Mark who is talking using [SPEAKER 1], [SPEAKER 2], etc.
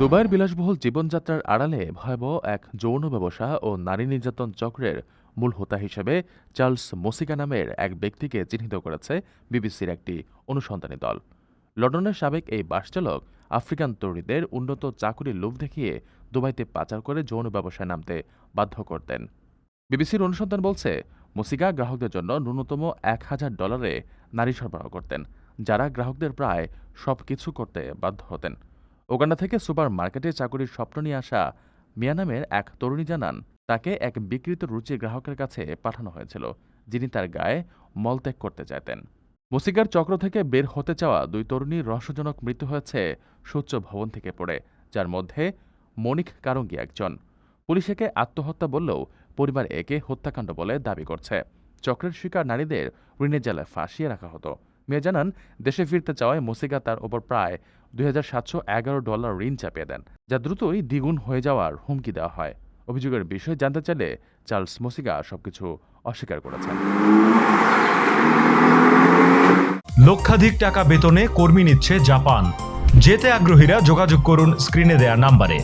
[SPEAKER 1] দুবাইয়ের বিলাসবহুল জীবনযাত্রার আড়ালে ভয়াবহ এক যৌন ব্যবসা ও নারী নির্যাতন চক্রের মূল হোতা হিসেবে চার্লস মোসিকা নামের এক ব্যক্তিকে চিহ্নিত করেছে বিবিসির একটি অনুসন্ধানী দল। লন্ডনের সাবেক এই বাসচালক আফ্রিকান তরুণীদের উন্নত চাকুরির লোভ দেখিয়ে দুবাইতে পাচার করে যৌন ব্যবসায় নামতে বাধ্য করতেন। বিবিসির অনুসন্ধান বলছে, মুসিকা গ্রাহকদের জন্য ন্যূনতম এক হাজার ডলারে নারী সরবরাহ করতেন, যারা গ্রাহকদের প্রায় সব কিছু করতে বাধ্য হতেন। ওগান্ডা থেকে সুপার মার্কেটে চাকুরির স্বপ্ন নিয়ে আসা মিয়া নামের এক তরুণী জানান, তাকে এক বিকৃত রুচি গ্রাহকের কাছে পাঠানো হয়েছিল, যিনি তার গায়ে মলত্যাগ করতে চাইতেন। মুসিকার চক্র থেকে বের হতে চাওয়া দুই তরুণীর রহস্যজনক মৃত্যু হয়েছে সূচ্য ভবন থেকে পড়ে, যার মধ্যে মনিক কারঙ্গি একজন। পুলিশ একে আত্মহত্যা বললেও পরিবার একে হত্যাকাণ্ড বলে দাবি করছে। চক্রের শিকার নারীদের ঋণের জ্বালায় ফাঁসিয়ে রাখা হতো। মেয়ে জানান, দেশে ফিরতে চাওয়ায় মুসিকা তার ওপর প্রায় দুই হাজার সাতশো এগারো ডলার ঋণ চাপিয়ে দেন, যা দ্রুতই দ্বিগুণ হয়ে যাওয়ার হুমকি দেওয়া হয়। অভিযোগের বিষয়ে জানতে চাইলে চার্লস মুসিকা সবকিছু অস্বীকার করেছেন।
[SPEAKER 2] লক্ষাধিক টাকা বেতনে কর্মী নিচ্ছে জাপান। যেতে আগ্রহীরা যোগাযোগ করুন স্ক্রিনে দেয়া নাম্বারে।